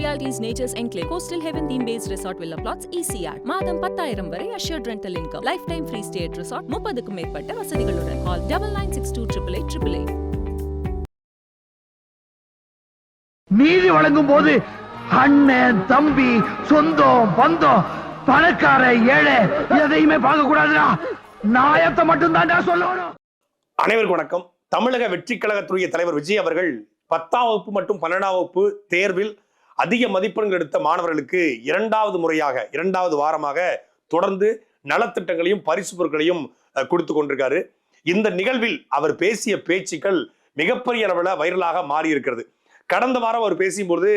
Realities Nature's Enclave, Coastal Heaven theme based resort villa plots, ECR. மாதம் பத்தாயிரம் வரை assured rental income. Lifetime free stay at resort, முப்பதுக்கும் மேற்பட்ட வசதிகளுடன். Call double nine six two triple eight triple eight. நீதி வழங்கும் போது அண்ணன் தம்பி சொந்தம் பந்தம் பணக்கார ஏழை எதையுமே பார்க்க கூடாதுடா நாயத்தை மட்டும் தான்டா சொல்லணும் அனைவருக்கும் வணக்கம் தமிழக வெற்றி கழகத்துடைய தலைவர் விஜய் அவர்கள் பத்தாம் வகுப்பு மற்றும் பன்னெண்டாம் வகுப்பு தேர்வில் அதிக மதிப்பெண்கள் எடுத்த மாணவர்களுக்கு இரண்டாவது முறையாக இரண்டாவது வாரமாக தொடர்ந்து நலத்திட்டங்களையும் பரிசு பொருட்களையும் கொடுத்து கொண்டிருக்காரு. இந்த நிகழ்வில் அவர் பேசிய பேச்சுக்கள் மிகப்பெரிய அளவில் வைரலாக மாறி இருக்கிறது கடந்த வாரம் அவர் பேசும்போது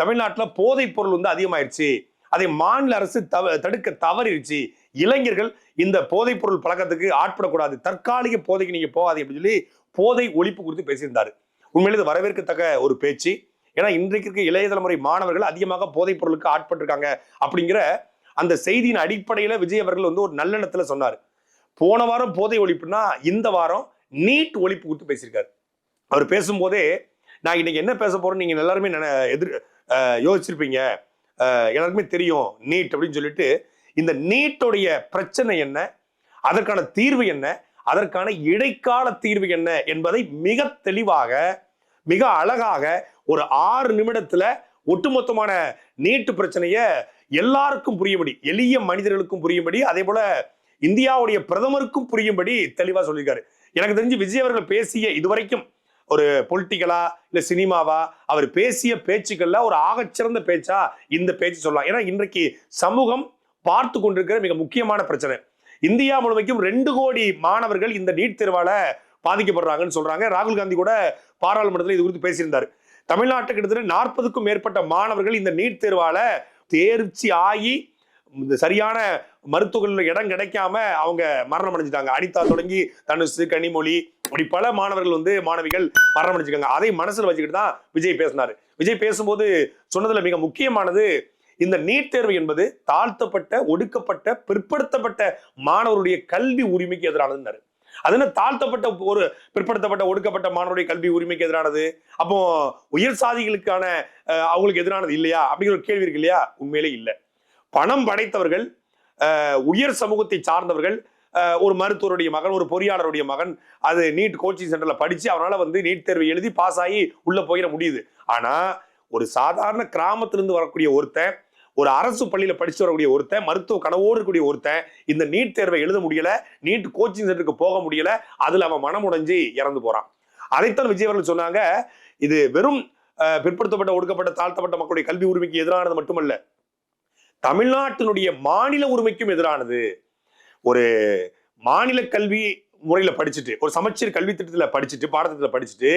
தமிழ்நாட்டில் போதைப் பொருள் வந்து அதிகமாயிருச்சு. அதை மாநில அரசு தவ தடுக்க தவறிடுச்சு. இளைஞர்கள் இந்த போதைப் பொருள் பழக்கத்துக்கு ஆட்படக்கூடாது. தற்காலிக போதைக்கு நீங்க போகாது அப்படின்னு சொல்லி போதை ஒழிப்பு குறித்து பேசியிருந்தாரு. உண்மையிலே இது வரவேற்கத்தக்க ஒரு பேச்சு. ஏன்னா இன்றைக்கு இருக்க இளைய தலைமுறை மாணவர்கள் அதிகமாக போதைப் பொருளுக்கு ஆட்பட்டிருக்காங்க அப்படிங்கிற அந்த செய்தியின் அடிப்படையில விஜய் அவர்கள் வந்து ஒரு நல்லெண்ணத்துல சொன்னார். போன வாரம் போதை ஒழிப்புனா இந்த வாரம் நீட் ஒழிப்பு குறித்து பேசியிருக்காரு. அவர் பேசும்போதே நான் இன்னைக்கு என்ன பேச போறேன்னு நீங்க எல்லாருமே நினை- எதிர் யோசிச்சிருப்பீங்க. எல்லாருக்குமே தெரியும் நீட் அப்படின்னு சொல்லிட்டு இந்த நீட்டுடைய பிரச்சனை என்ன? அதற்கான தீர்வு என்ன? அதற்கான இடைக்கால தீர்வு என்ன? என்பதை மிக தெளிவாக மிக அழகாக ஒரு ஆறு நிமிடத்துல ஒட்டுமொத்தமான நீட்டு பிரச்சனைய எல்லாருக்கும் புரியும்படி எளிய மனிதர்களுக்கும் புரியும்படி அதே போல இந்தியாவுடைய பிரதமருக்கும் புரியும்படி தெளிவா சொல்லியிருக்காரு. எனக்கு தெரிஞ்சு விஜய் அவர்கள் பேசிய இதுவரைக்கும் ஒரு பொலிட்டிக்கலா இல்ல சினிமாவா அவர் பேசிய பேச்சுக்கள்ல ஒரு ஆகச்சிறந்த பேச்சா இந்த பேச்சு சொல்லலாம். ஏன்னா இன்றைக்கு சமூகம் பார்த்து கொண்டிருக்கிற மிக முக்கியமான பிரச்சனை. இந்தியா முழுமைக்கும் ரெண்டு கோடி மாணவர்கள் இந்த நீட் தேர்வால பாதிக்கப்படுறாங்கன்னு சொல்றாங்க. ராகுல் காந்தி கூட பாராளுமன்றத்தில் இது குறித்து பேசியிருந்தார். தமிழ்நாட்டு கிட்டத்தட்ட நாற்பதுக்கும் மேற்பட்ட மாணவர்கள் இந்த நீட் தேர்வால தேர்ச்சி ஆகி இந்த சரியான மருத்துவர்கள் இடம் கிடைக்காம அவங்க மரணம் அடைஞ்சிட்டாங்க. அனிதா தொடங்கி தனுஷ் கனிமொழி இப்படி பல மாணவர்கள் வந்து மாணவிகள் மரணம் அடைஞ்சிருக்காங்க. அதை மனசுல வச்சுக்கிட்டு தான் விஜய் பேசினாரு. விஜய் பேசும்போது சொன்னதுல மிக முக்கியமானது இந்த நீட் தேர்வு என்பது தாழ்த்தப்பட்ட ஒடுக்கப்பட்ட பிற்படுத்தப்பட்ட மாணவருடைய கல்வி உரிமைக்கு எதிரானதுன்னாரு. அது என்ன தாழ்த்தப்பட்ட ஒரு பிற்படுத்தப்பட்ட ஒடுக்கப்பட்ட மாணவருடைய கல்வி உரிமைக்கு எதிரானது? அப்போ உயர் சாதிகளுக்கான அவங்களுக்கு எதிரானது இல்லையா? அப்படிங்கிற ஒரு கேள்வி இருக்கு இல்லையா? உண்மையிலே இல்லை. பணம் படைத்தவர்கள் உயர் சமூகத்தை சார்ந்தவர்கள் ஒரு மருத்துவருடைய மகன் ஒரு பொறியாளருடைய மகன் அது நீட் கோச்சிங் சென்டர்ல படிச்சு அவனால வந்து நீட் தேர்வு எழுதி பாஸ் ஆகி உள்ள போயிட முடியுது. ஆனா ஒரு சாதாரண கிராமத்திலிருந்து வரக்கூடிய ஒருத்தன் ஒரு அரசு பள்ளியில படிச்சு வரக்கூடிய ஒருத்தன் மருத்துவ கனவோடு இருக்கக்கூடிய ஒருத்தன் இந்த நீட் தேர்வை எழுத முடியல நீட் கோச்சிங் சென்டருக்கு போக முடியல அதுல அவன் மனம் உடைஞ்சு இறந்து போறான். அதைத்தான் விஜய் அவர்கள் சொன்னாங்க இது வெறும் பிற்படுத்தப்பட்ட ஒடுக்கப்பட்ட தாழ்த்தப்பட்ட மக்களுடைய கல்வி உரிமைக்கு எதிரானது மட்டுமல்ல தமிழ்நாட்டினுடைய மாநில உரிமைக்கும் எதிரானது. ஒரு மாநில கல்வி முறையில படிச்சுட்டு ஒரு சமச்சீர் கல்வி திட்டத்தில் படிச்சுட்டு பாடத்திட்டத்தில் படிச்சுட்டு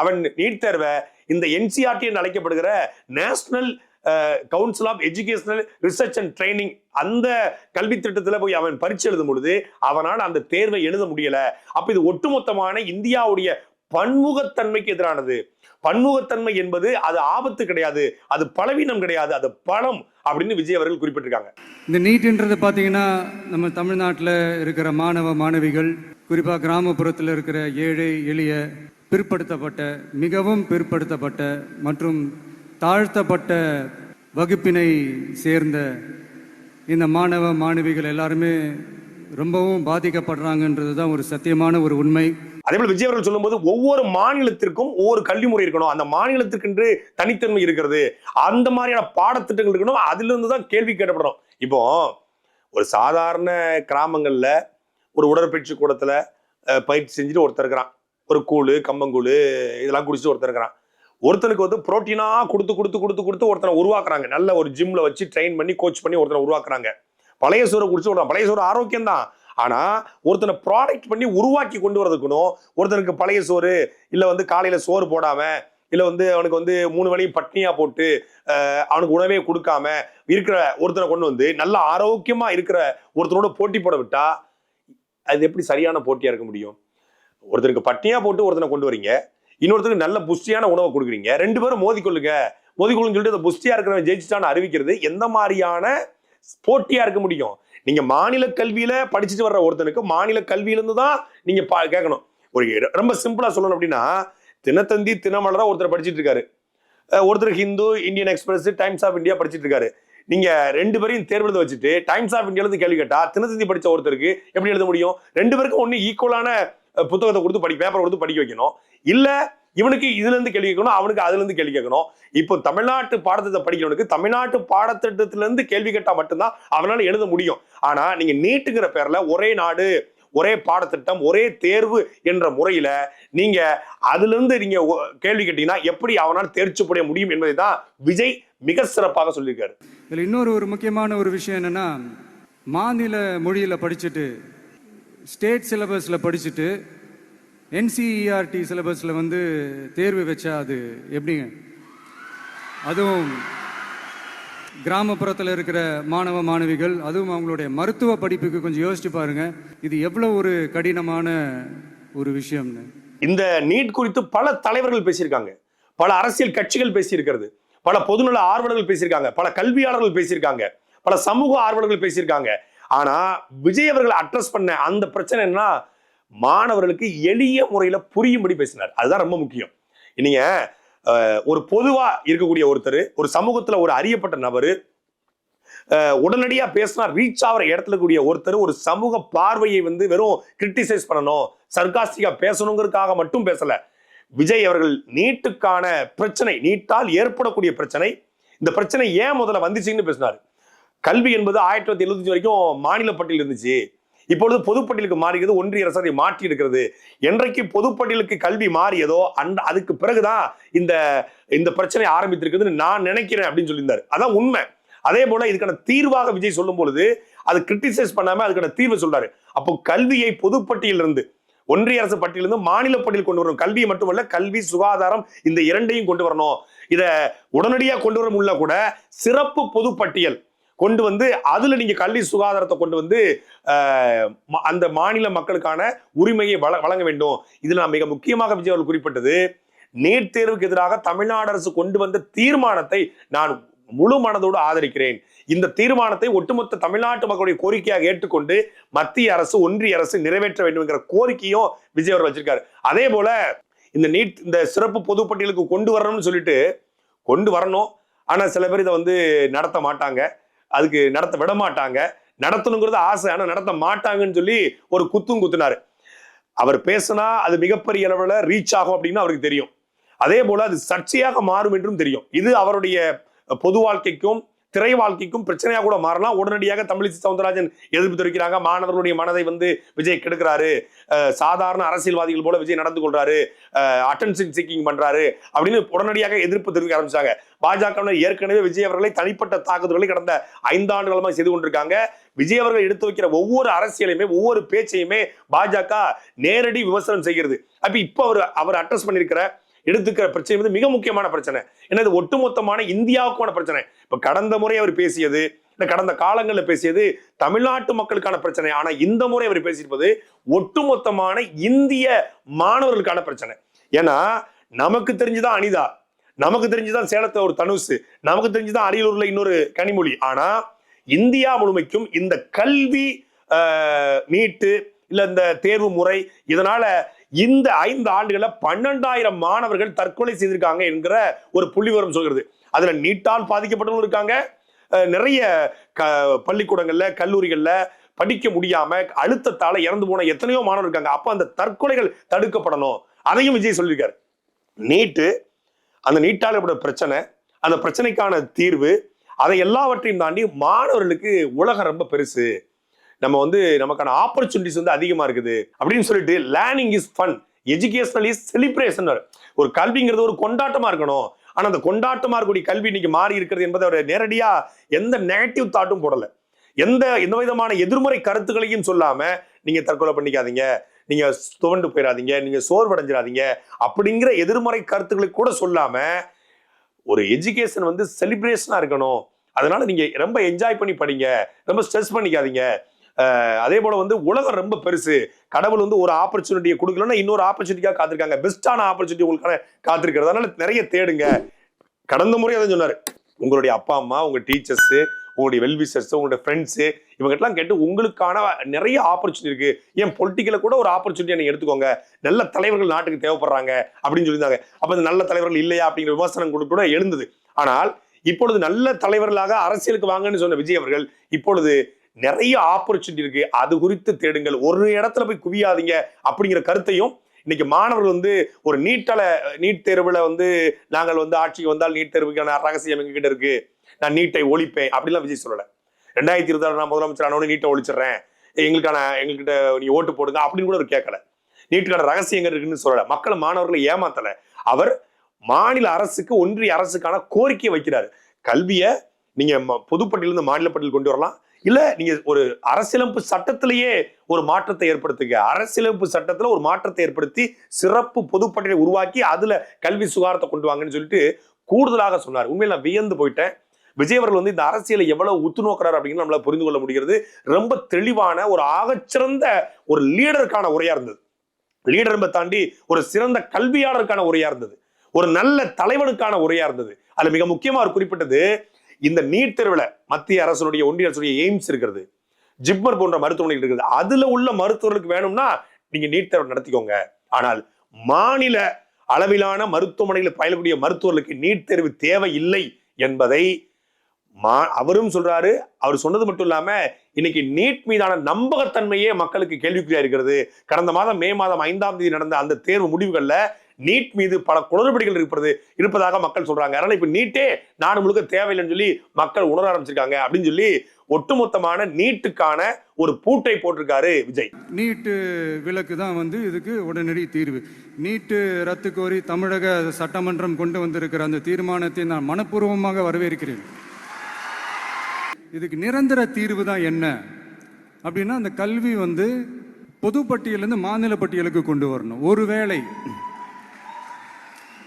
அவன் நீட் தேர்வை இந்த என்சிஆர்டி என்று அழைக்கப்படுகிற national council of educational research and training அந்த கல்வி திட்டத்தில் போய் அவன் பரிச்சு எழுதும் பொழுது அவனால் அந்த தேர்வை எழுத முடியல. அப்ப இது ஒட்டுமொத்தமான இந்தியாவுடைய பன்முகத்தன்மைக்கு எதிரானது. பன்முகத்தன்மை என்பது அது ஆபத்து கிடையாது. அது பலவீனம் கிடையாது. அது பலம் அப்படின்னு விஜய் அவர்கள் குறிப்பிட்டிருக்காங்க. இந்த நீட்ன்றது பார்த்தீங்கன்னா நம்ம தமிழ்நாட்டில் இருக்கிற மாணவ மாணவிகள் குறிப்பாக கிராமப்புறத்தில் இருக்கிற ஏழை எளிய பிற்படுத்தப்பட்ட மிகவும் பிற்படுத்தப்பட்ட மற்றும் தாழ்த்தப்பட்ட வகுப்பினை சேர்ந்த இந்த மாணவ மாணவிகள் எல்லாருமே ரொம்பவும் பாதிக்கப்படுறாங்கன்றது தான் ஒரு சத்தியமான ஒரு உண்மை. அதே போல விஜய் அவர்கள் சொல்லும்போது ஒவ்வொரு மாநிலத்திற்கும் ஒவ்வொரு கல்வி முறை இருக்கணும். அந்த மாநிலத்திற்கென்று தனித்தன்மை இருக்கிறது. அந்த மாதிரியான பாடத்திட்டங்கள் இருக்கணும். அதிலிருந்து தான் கேள்வி கேட்கப்படணும். இப்போ ஒரு சாதாரண கிராமங்களில் ஒரு உடற்பயிற்சி கூடத்தில் பயிற்சி செஞ்சுட்டு ஒருத்தர் இருக்கிறான். ஒரு கூழு கம்பங்கூழ் இதெல்லாம் குடிச்சிட்டு ஒருத்தர் இருக்கிறான். ஒருத்தனுக்கு வந்து புரோட்டீனா கொடுத்து கொடுத்து கொடுத்து கொடுத்து ஒருத்தனை உருவாக்குறாங்க. நல்ல ஒரு ஜிம்ல வச்சு ட்ரெயின் பண்ணி கோச் பண்ணி ஒருத்தனை உருவாக்குறாங்க. பழைய சோறு குடிச்சு விடுறான் பழைய சோறு ஆரோக்கியம் தான் ஆனா ஒருத்தனை ப்ராடக்ட் பண்ணி உருவாக்கி கொண்டு வரதுக்கணும் ஒருத்தனுக்கு பழைய சோறு இல்ல வந்து காலையில சோறு போடாம இல்ல வந்து அவனுக்கு வந்து மூணு வேளையும் பட்னியா போட்டு அவனுக்கு உணவே கொடுக்காம இருக்கிற ஒருத்தனை கொண்டு வந்து நல்ல ஆரோக்கியமா இருக்கிற ஒருத்தனோட போட்டி போட விட்டா அது எப்படி சரியான போட்டியா இருக்க முடியும்? ஒருத்தருக்கு பட்னியா போட்டு ஒருத்தனை கொண்டு வரீங்க. இன்னொருத்தருக்கு நல்ல புஷ்டியான உணவை கொடுக்குறீங்க. ரெண்டு பேரும் மோதிக்கொள்ளுங்க மோதிக்கொள்ளுன்னு சொல்லிட்டு அந்த புஷ்டியா இருக்கிறவன் ஜெயிச்சிட்டான்னு அறிவிக்கிறது எந்த மாதிரியான போட்டியா இருக்க முடியும்? நீங்க மாநில கல்வியில படிச்சுட்டு வர்ற ஒருத்தனுக்கு மாநில கல்வியிலிருந்து தான் நீங்க பா- கேட்கணும். ஒரு ரொம்ப சிம்பிளா சொல்லணும் அப்படின்னா தினத்தந்தி தினமலரா ஒருத்தர் படிச்சுட்டு இருக்காரு. ஒருத்தர் Hindu Indian Express Times of India படிச்சுட்டு இருக்காரு. நீங்க ரெண்டு பேரையும் தேர்வு வச்சுட்டு டைம்ஸ் ஆஃப் இந்தியாலிருந்து கேள்வி கேட்டா தினத்தந்தி படிச்ச ஒருத்தருக்கு எப்படி எழுத முடியும்? ரெண்டு பேருக்கும் ஒன்னு ஈக்குவலான புத்தகத்தை கொடுத்து படி பேப்பரை கொடுத்து படிக்க வைக்கணும். இல்லை இவனுக்கு இதுல இருந்து கேள்வி கேட்கணும் அவனுக்கு அதுல இருந்து கேள்வி கேட்கணும். இப்போ தமிழ்நாட்டு பாடத்திட்டத்தை படிக்கிறவனுக்கு தமிழ்நாட்டு பாடத்திட்டத்துல இருந்து கேள்வி கேட்டா மட்டும்தான் அவனால எழுத முடியும். ஆனா நீங்க நீட்டுங்கிற பேர்ல ஒரே நாடு ஒரே பாடத்திட்டம் ஒரே தேர்வு என்ற முறையில நீங்க அதுல இருந்து நீங்க ஒ- கேள்வி கேட்டீங்கன்னா எப்படி அவனால் தேர்ச்சி புடைய முடியும் என்பதை தான் விஜய் மிக சிறப்பாக சொல்லியிருக்காரு. இதில் இன்னொரு ஒரு முக்கியமான ஒரு விஷயம் என்னன்னா மாநில மொழியில் படிச்சுட்டு ஸ்டேட் சிலபஸில் படிச்சுட்டு என்சிஇஆர்டி சிலபஸில் வந்து தேர்வு வச்சா அது எப்படிங்க? அதுவும் கிராமப்புறத்தில் இருக்கிற மாணவ மாணவிகள் அதுவும் அவங்களுடைய மருத்துவ படிப்புக்கு கொஞ்சம் யோசிச்சு பாருங்க. இது எவ்வளோ ஒரு கடினமான ஒரு விஷயம்னு. இந்த நீட் குறித்து பல தலைவர்கள் பேசியிருக்காங்க. பல அரசியல் கட்சிகள் பேசியிருக்கிறது. பல பொதுநல ஆர்வலர்கள் பேசியிருக்காங்க. பல கல்வியாளர்கள் பேசியிருக்காங்க. பல சமூக ஆர்வலர்கள் பேசியிருக்காங்க. ஆனா விஜய் அவர்கள் அட்ரஸ் பண்ண அந்த பிரச்சனை என்ன மாணவர்களுக்கு எளிய முறையில புரியும்படி பேசினார். அதுதான் ரொம்ப முக்கியம். நீங்க ஒரு பொதுவா இருக்கக்கூடிய ஒருத்தர் ஒரு சமூகத்துல ஒரு அறியப்பட்ட நபர் உடனடியா பேசினா ரீச் ஆகிற இடத்துல கூடிய ஒருத்தர் ஒரு சமூக பார்வையை வந்து வெறும் கிரிட்டிசைஸ் பண்ணணும் சர்காஸ்டிக்கா பேசணுங்கிறதுக்காக மட்டும் பேசல. விஜய் அவர்கள் நீட்டுக்கான பிரச்சனை நீட்டால் ஏற்படக்கூடிய பிரச்சனை இந்த பிரச்சனை ஏன் முதல்ல வந்துச்சுன்னு பேசினார். கல்வி என்பது ஆயிரத்தி தொள்ளாயிரத்தி எழுபத்தஞ்சு வரைக்கும் மாநில பட்டியல் இருந்துச்சு. இப்பொழுது பொதுப்பட்டியலுக்கு மாறியது ஒன்றிய அரசு அதை மாற்றி இருக்கிறது. என்றைக்கு பொதுப்பட்டியலுக்கு கல்வி மாறியதோ அந்த அதுக்கு பிறகுதான் இந்த இந்த பிரச்சனை ஆரம்பித்திருக்குதுன்னு நான் நினைக்கிறேன் அப்படின்னு சொல்லியிருந்தார். அதான் உண்மை. அதே போல இதுக்கான தீர்வாக விஜய் சொல்லும் பொழுது அது கிரிட்டிசைஸ் பண்ணாம அதுக்கான தீர்வு சொல்றாரு. அப்போ கல்வியை பொதுப்பட்டியலிருந்து ஒன்றிய அரசு பட்டியலிருந்து மாநில பட்டியல் கொண்டு வரணும். கல்வியை மட்டுமல்ல கல்வி சுகாதாரம் இந்த இரண்டையும் கொண்டு வரணும். இத உடனடியாக கொண்டு வர முடியல கூட சிறப்பு பொதுப்பட்டியல் கொண்டு வந்து அதுல நீங்க கல்வி சுகாதாரத்தை கொண்டு வந்து அந்த மாநில மக்களுக்கான உரிமையை வழங்க வேண்டும். இதுல நான் மிக முக்கியமாக விஜய் அவர்கள் குறிப்பிட்டது நீட் தேர்வுக்கு எதிராக தமிழ்நாடு அரசு கொண்டு வந்த தீர்மானத்தை நான் முழு மனதோடு ஆதரிக்கிறேன். இந்த தீர்மானத்தை ஒட்டுமொத்த தமிழ்நாட்டு மக்களுடைய கோரிக்கையாக ஏற்றுக்கொண்டு மத்திய அரசு ஒன்றிய அரசு நிறைவேற்ற வேண்டும் என்கிற கோரிக்கையும் விஜய் அவர் வச்சிருக்காரு. அதே போல இந்த நீட் இந்த சிறப்பு பொதுப்பட்டியலுக்கு கொண்டு வரணும்னு சொல்லிட்டு கொண்டு வரணும். ஆனா சில பேர் இதை வந்து நடத்த மாட்டாங்க. அதுக்கு நடத்த விட மாட்டாங்க நடத்தணுங்கிறது ஆசை ஆனா நடத்த மாட்டாங்கன்னு சொல்லி ஒரு குத்தும் குத்துனாரு. அவர் பேசினா அது மிகப்பெரிய அளவுல ரீச் ஆகும் அப்படின்னு அவருக்கு தெரியும். அதே போல அது சர்ச்சையாக மாறும் என்றும் தெரியும். இது அவருடைய பொது வாழ்க்கைக்கும் திரை வாழ்க்கைக்கும் பிரச்சனையாக கூட மாறலாம். உடனடியாக தமிழிசை சவுந்தரராஜன் எதிர்ப்பு தெரிவிக்கிறாங்க. மாணவர்களுடைய மனதை வந்து விஜய் கெடுக்கிறாரு. சாதாரண அரசியல்வாதிகள் போல விஜய் நடந்து கொள்றாரு. அட்டென்ஷன் சீக்கிங் பண்றாரு அப்படின்னு உடனடியாக எதிர்ப்பு தெரிவிக்க ஆரம்பிச்சாங்க. பாஜக ஏற்கனவே விஜய் அவர்களை தனிப்பட்ட தாக்குதல்களை கடந்த ஐந்தாண்டு காலமாக செய்து கொண்டிருக்காங்க. விஜய் அவர்கள் எடுத்து வைக்கிற ஒவ்வொரு அரசியலையுமே ஒவ்வொரு பேச்சையுமே பாஜக நேரடி விமர்சனம் செய்கிறது. அப்ப இப்போ அவர் அவர் அட்ரஸ் பண்ணியிருக்கிற எடுத்துக்கிற பிரச்சனை வந்து மிக முக்கியமான பிரச்சனை. ஏன்னா இது ஒட்டுமொத்தமான இந்தியாவுக்கான பிரச்சனை. இப்ப கடந்த முறை அவர் பேசியது இந்த கடந்த காலங்களில் பேசியது தமிழ்நாட்டு மக்களுக்கான பிரச்சனை. ஆனா இந்த முறை அவர் பேசியிருப்பது ஒட்டுமொத்தமான இந்திய மாணவர்களுக்கான பிரச்சனை. ஏன்னா நமக்கு தெரிஞ்சுதான் அனிதா நமக்கு தெரிஞ்சுதான் சேலத்துல ஒரு தனுசு நமக்கு தெரிஞ்சுதான் அரியலூர்ல இன்னொரு கனிமொழி. ஆனா இந்தியா முழுமைக்கும் இந்த கல்வி ஆஹ், நீட்டு இல்ல இந்த தேர்வு முறை இதனால இந்த ஐந்து ஆண்டுகளில் பன்னெண்டாயிரம் மாணவர்கள் தற்கொலை செய்திருக்காங்க என்கிற ஒரு புள்ளிவரம் சொல்கிறது. அதுல நீட்டால் பாதிக்கப்பட்டவங்களும் இருக்காங்க. நிறைய க பள்ளிக்கூடங்கள்ல கல்லூரிகள்ல படிக்க முடியாம அழுத்தத்தால இறந்து போன எத்தனையோ மாணவர் இருக்காங்க. அப்ப அந்த தற்கொலைகள் தடுக்கப்படணும். அதையும் விஜய் சொல்லியிருக்காரு. நீட்டு அந்த நீட்டால் ஏற்பட்ட பிரச்சனை அந்த பிரச்சனைக்கான தீர்வு அதை எல்லாவற்றையும் தாண்டி மாணவர்களுக்கு உலகம் ரொம்ப பெருசு. நம்ம வந்து நமக்கான ஆப்பர்ச்சுனிட்டிஸ் வந்து அதிகமாக இருக்குது அப்படின்னு சொல்லிட்டு learning is fun educational is celebration ஒரு கல்விங்கிறது ஒரு கொண்டாட்டமாக இருக்கணும். ஆனால் அந்த கொண்டாட்டமாக இருக்கக்கூடிய கல்வி இன்னைக்கு மாறி இருக்கிறது என்பதை அவர் நேரடியாக எந்த நெகட்டிவ் தாட்டும் போடலை. எந்த எந்த விதமான எதிர்மறை கருத்துக்களையும் சொல்லாமல் நீங்கள் தற்கொலை பண்ணிக்காதீங்க. நீங்கள் துவண்டு போயிடாதீங்க நீங்கள் சோர்வடைஞ்சிடாதீங்க அப்படிங்கிற எதிர்மறை கருத்துக்களை கூட சொல்லாமல் ஒரு எஜுகேஷன் வந்து செலிப்ரேஷனாக இருக்கணும். அதனால நீங்கள் ரொம்ப என்ஜாய் பண்ணி படிங்க. ரொம்ப ஸ்ட்ரெஸ் பண்ணிக்காதீங்க. அதே போல வந்து உலகம் ரொம்ப பெருசு. கடவுள் வந்து ஒரு ஆப்பர்ச்சுனிட்டியை கொடுக்கலன்னா இன்னொரு ஆப்பர்ச்சுனிட்டியாக காத்திருக்காங்க. பெஸ்டான ஆப்பர்ச்சுனிட்டி உங்களுக்கான காத்திருக்கிறது. அதனால நிறைய தேடுங்க. கடந்த முறை அதை சொன்னார். உங்களுடைய அப்பா அம்மா உங்க டீச்சர்ஸ் உங்களுடைய வெல்விசர்ஸ் உங்களுடைய ஃப்ரெண்ட்ஸு இவங்ககிட்டலாம் கேட்டு உங்களுக்கான நிறைய ஆப்பர்ச்சுனிட்டி இருக்கு. ஏன் பொலிட்டிக்கல கூட ஒரு ஆப்பர்ச்சுனிட்டியை எடுத்துக்கோங்க. நல்ல தலைவர்கள் நாட்டுக்கு தேவைப்படுறாங்க அப்படின்னு சொல்லியிருந்தாங்க. அப்ப இந்த நல்ல தலைவர்கள் இல்லையா அப்படிங்கிற விமர்சனம் கூட கூட எழுந்தது. ஆனால் இப்பொழுது நல்ல தலைவர்களாக அரசியலுக்கு வாங்கன்னு சொன்ன விஜய் அவர்கள் இப்பொழுது நிறைய ஆப்பர்ச்சுனிட்டி இருக்கு. அது குறித்து தேடுங்கள். ஒரு இடத்துல போய் குவியாதீங்க அப்படிங்கிற கருத்தையும் இன்னைக்கு மாணவர்கள் வந்து ஒரு நீட்டல நீட் தேர்வுல வந்து நாங்கள் வந்து ஆட்சிக்கு வந்தால் நீட் தேர்வுக்கான ரகசியம் எங்ககிட்ட இருக்கு? நான் நீட்டை ஒழிப்பேன். அப்படிலாம் விஜய் சொல்லல. ரெண்டாயிரத்தி இருபத்தி நான் முதலமைச்சர் ஆனவனே நீட்டை ஒழிச்சிடுறேன். எங்களுக்கான எங்ககிட்ட நீ ஓட்டு போடுங்க அப்படின்னு கூட அவர் கேட்கல. நீட்டுக்கான ரகசியங்கள் இருக்குன்னு சொல்லல. மக்களை மாணவர்களை ஏமாத்தல. அவர் மாநில அரசுக்கு ஒன்றிய அரசுக்கான கோரிக்கையை வைக்கிறாரு. கல்வியை நீங்க ம- பொதுப்பட்டியலிருந்து மாநில பட்டியல் கொண்டு வரலாம். இல்ல நீங்க ஒரு அரசியலமைப்பு சட்டத்திலேயே ஒரு மாற்றத்தை ஏற்படுத்துங்க. அரசியலமைப்பு சட்டத்துல ஒரு மாற்றத்தை ஏற்படுத்தி சிறப்பு பொதுப்பட்டியலை உருவாக்கி அதுல கல்வி சுகாரத்தை கொண்டு வாங்கன்னு சொல்லிட்டு கூடுதலாக சொன்னார். உண்மையில நான் வியந்து போயிட்டேன். விஜயவர்கள் வந்து இந்த அரசியலை எவ்வளவு உத்து நோக்கிறார் அப்படின்னு நம்மளால புரிந்து கொள்ள முடிகிறது. ரொம்ப தெளிவான ஒரு ஆகச்சிறந்த ஒரு லீடருக்கான உரையா இருந்தது. லீடர் தாண்டி ஒரு சிறந்த கல்வியாளருக்கான உரையா இருந்தது. ஒரு நல்ல தலைவனுக்கான உரையா இருந்தது. அதுல மிக முக்கியமா அவர் குறிப்பிட்டது இந்த நீட் தேர்வில் மத்திய அரசுடைய ஒன்றிய அரசுடைய எய்ம்ஸ் இருக்கிறது. ஜிப்மர் போன்ற மருத்துவமனைகள் இருக்குது. அதுல உள்ள மருத்துவர்களுக்கு வேணும்னா நீங்க நீட் தேர்வு நடத்திக்கோங்க. ஆனால் மாநில அளவிலான மருத்துவமனைகளில் பயிலக்கூடிய மருத்துவர்களுக்கு நீட் தேர்வு தேவை இல்லை என்பதை மா அவரும் சொல்றாரு. அவர் சொன்னது மட்டும் இல்லாம இன்னைக்கு நீட் மீதான நம்பகத்தன்மையே மக்களுக்கு கேள்விக்குறியா இருக்கிறது. கடந்த மாதம் மே மாதம் ஐந்தாம் தேதி நடந்த அந்த தேர்வு முடிவுகள்ல நீட் மீது பல குளறுபடிகள் இருப்பது இருப்பதாக மக்கள் சொல்றாங்க. அதனால இப்ப நீட்டே நாடு முழுக்க தேவையில்லைன்னு சொல்லி மக்கள் உணர ஆரம்பிச்சிருக்காங்க. அப்படின்னு சொல்லி ஒட்டுமொத்தமான நீட்டுக்கான ஒரு பூட்டை போட்டிருக்காரு விஜய். நீட்டு விலக்கு தான் வந்து இதுக்கு உடனடி தீர்வு. நீட்டு ரத்து கோரி தமிழக சட்டமன்றம் கொண்டு வந்திருக்கிற அந்த தீர்மானத்தை நான் மனப்பூர்வமாக வரவேற்கிறேன். இதுக்கு நிரந்தர தீர்வு தான் என்ன? அப்படின்னா அந்த கல்வி வந்து பொதுப்பட்டியலேருந்து மாநில பட்டியலுக்கு கொண்டு வரணும். ஒருவேளை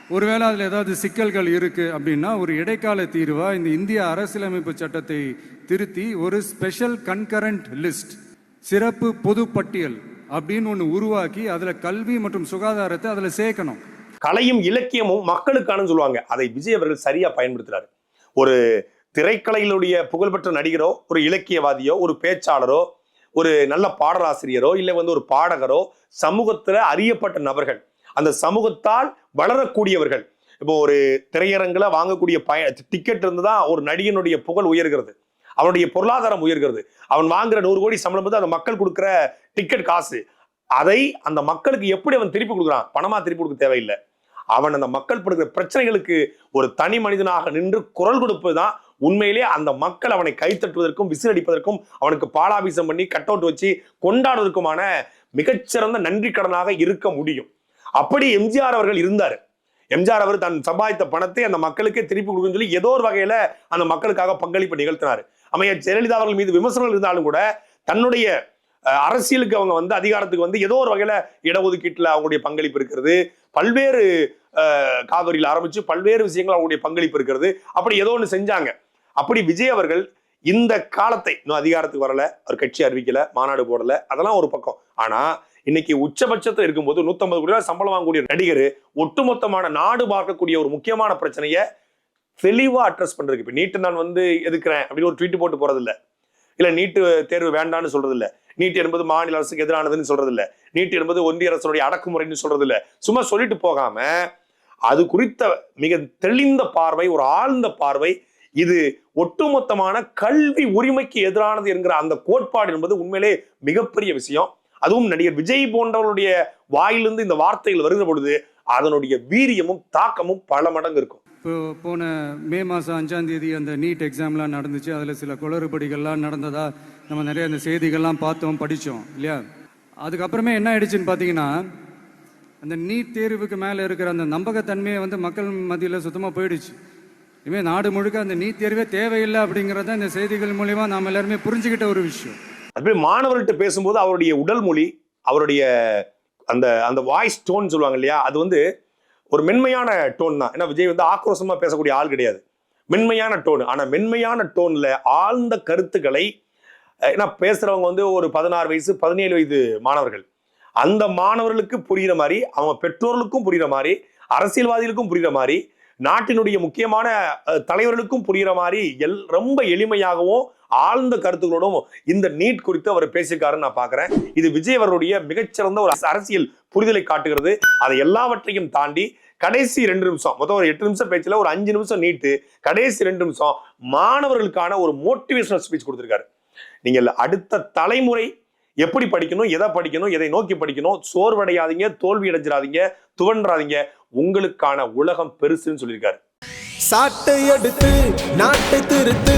ஒருவேளை அதில் ஏதாவது சிக்கல்கள் இருக்குது அப்படின்னா ஒரு இடைக்கால தீர்வாக இந்த இந்திய அரசியலமைப்பு சட்டத்தை திருத்தி ஒரு ஸ்பெஷல் கன்கரண்ட் லிஸ்ட் சிறப்பு பொது பட்டியல் அப்படின்னு ஒன்று உருவாக்கி அதில் கல்வி மற்றும் சுகாதாரத்தை அதில் சேர்க்கணும். கலையும் இலக்கியமும் மக்களுக்கானு சொல்லுவாங்க. அதை விஜய் அவர்கள் சரியாக பயன்படுத்துறாரு. ஒரு திரைக்கலையினுடைய புகழ்பெற்ற நடிகரோ ஒரு இலக்கியவாதியோ ஒரு பேச்சாளரோ ஒரு நல்ல பாடலாசிரியரோ இல்லை வந்து ஒரு பாடகரோ சமூகத்தில் அறியப்பட்ட நபர்கள் அந்த சமூகத்தால் வளரக்கூடியவர்கள். இப்போ ஒரு திரையரங்குல வாங்கக்கூடிய பய டிக்கெட் இருந்து தான் ஒரு நடிகனுடைய புகழ் உயர்கிறது. அவனுடைய பொருளாதாரம் உயர்கிறது. அவன் வாங்குற நூறு கோடி சம்பளம் வந்து அந்த மக்கள் கொடுக்குற டிக்கெட் காசு. அதை அந்த மக்களுக்கு எப்படி அவன் திருப்பி கொடுக்குறான்? பணமா திருப்பி கொடுக்க தேவையில்லை. அவன் அந்த மக்கள் படுகிற பிரச்சனைகளுக்கு ஒரு தனி மனிதனாக நின்று குரல் கொடுப்பது தான் உண்மையிலே அந்த மக்கள் அவனை கைத்தட்டுவதற்கும் விசிலடிப்பதற்கும் அவனுக்கு பாலாபிசம் பண்ணி கட் அவுட் வச்சு கொண்டாடுவதற்குமான மிகச்சிறந்த நன்றி கடனாக இருக்க முடியும். அப்படி எம்ஜிஆர் அவர்கள் இருந்தார். எம்ஜிஆர் அவர் தன் சம்பாதித்த பணத்தை அந்த மக்களுக்கே திருப்பி கொடுக்கணும்னு சொல்லி ஏதோ ஒரு வகையில அந்த மக்களுக்காக பங்களிப்பு நிகழ்த்தினார். அமைச்சர் ஜெயலலிதா அவர்கள் மீது விமர்சனங்கள் இருந்தாலும் கூட தன்னுடைய அரசியலுக்கு அவங்க வந்து அதிகாரத்துக்கு வந்து ஏதோ ஒரு வகையில இடஒதுக்கீட்டுல அவங்களுடைய பங்களிப்பு இருக்கிறது. பல்வேறு காவிரியில் ஆரம்பிச்சு பல்வேறு விஷயங்கள் அவங்களுடைய பங்களிப்பு இருக்கிறது. அப்படி ஏதோ ஒன்று செஞ்சாங்க. அப்படி விஜய் அவர்கள் இந்த காலத்தை இன்னும் அதிகாரத்துக்கு வரல அவர் கட்சி அறிவிக்கல மாநாடு போடல அதெல்லாம் ஒரு பக்கம். ஆனா இன்னைக்கு உச்சபட்சத்தில் இருக்கும்போது நூத்தம்பது கோடி ரூபாய் சம்பளம் வாங்கக்கூடிய நடிகர் ஒட்டுமொத்தமான நாடு பார்க்கக்கூடிய ஒரு முக்கியமான பிரச்சனையை தெளிவாக அட்ரஸ் பண்ணுறதுக்கு இப்போ நீட்டு நான் வந்து எதுக்குறேன் அப்படின்னு ஒரு ட்வீட் போட்டு போகிறதில்ல இல்லை நீட்டு தேர்வு வேண்டான்னு சொல்றது இல்லை நீட் என்பது மாநில அரசுக்கு எதிரானதுன்னு சொல்றது இல்லை நீட் என்பது ஒன்றிய அரசுடைய அடக்குமுறைன்னு சொல்றது இல்லை சும்மா சொல்லிட்டு போகாம அது குறித்த மிக தெளிந்த பார்வை ஒரு ஆழ்ந்த பார்வை இது ஒட்டுமொத்தமான கல்வி உரிமைக்கு எதிரானது என்கிற அந்த கோட்பாடு என்பது உண்மையிலே மிகப்பெரிய விஷயம். அதுவும் நடிகர் விஜய் போன்றவருடைய வாயிலிருந்து இந்த வார்த்தைகள் வருகிற பொழுது அதனுடைய வீரியமும் தாக்கமும் பல மடங்கு இருக்கும். இப்போ போன மே மாதம் அஞ்சாம் தேதி அந்த நீட் எக்ஸாம்லாம் நடந்துச்சு. அதில் சில குளறுபடிகள்லாம் நடந்ததா நம்ம நிறைய அந்த செய்திகள்லாம் பார்த்தோம் படித்தோம் இல்லையா? அதுக்கப்புறமே என்ன ஆயிடுச்சுன்னு பார்த்தீங்கன்னா அந்த நீட் தேர்வுக்கு மேலே இருக்கிற அந்த நம்பகத்தன்மையை வந்து மக்கள் மத்தியில் சுத்தமாக போயிடுச்சு. இனிமேல் நாடு முழுக்க அந்த நீட் தேர்வே தேவையில்லை அப்படிங்கிறத இந்த செய்திகள் மூலிமா நாம் எல்லாருமே புரிஞ்சுக்கிட்ட ஒரு விஷயம். அதுவே மாணவர்கள்ட்ட பேசும்போது அவருடைய உடல் மொழி அவருடைய அந்த அந்த வாய்ஸ் டோன் சொல்லுவாங்க இல்லையா? அது வந்து ஒரு மென்மையான டோன் தான். ஏன்னா விஜய் வந்து ஆக்ரோஷமாக பேசக்கூடிய ஆள் கிடையாது. மென்மையான டோன் ஆனால் மென்மையான டோனில் ஆழ்ந்த கருத்துக்களை ஏன்னா பேசுகிறவங்க வந்து ஒரு பதினாறு வயசு பதினேழு வயது மாணவர்கள். அந்த மாணவர்களுக்கு புரிகிற மாதிரி அவங்க பெற்றோர்களுக்கும் புரிகிற மாதிரி அரசியல்வாதிகளுக்கும் புரிகிற மாதிரி நாட்டினுடைய முக்கியமான தலைவர்களுக்கும் புரிகிற மாதிரி எல் ரொம்ப எளிமையாகவும் ஆழ்ந்த கருத்துக்களோடும் இந்த நீட் குறித்து அவர் பேசியிருக்காருன்னு நான் பார்க்கிறேன். இது விஜய் அவருடைய மிகச்சிறந்த ஒரு அரசியல் புரிதலை காட்டுகிறது. அதை எல்லாவற்றையும் தாண்டி கடைசி ரெண்டு நிமிஷம் மொத்தம் ஒரு எட்டு நிமிஷம் பேச்சுல ஒரு அஞ்சு நிமிஷம் நீட்டு கடைசி ரெண்டு நிமிஷம் மாணவர்களுக்கான ஒரு மோட்டிவேஷனல் ஸ்பீச் கொடுத்திருக்காரு. நீங்கள் அடுத்த தலைமுறை எப்படி படிக்கணும் எதை படிக்கணும் எதை நோக்கி படிக்கணும் சோர்வடையாதீங்க தோல்வி அடைஞ்சிடாதீங்க துவன்றாதீங்க உங்களுக்கான உலகம் பெருசுன்னு சொல்லியிருக்காரு. சாட்டை எடுத்து நாட்டை திருத்து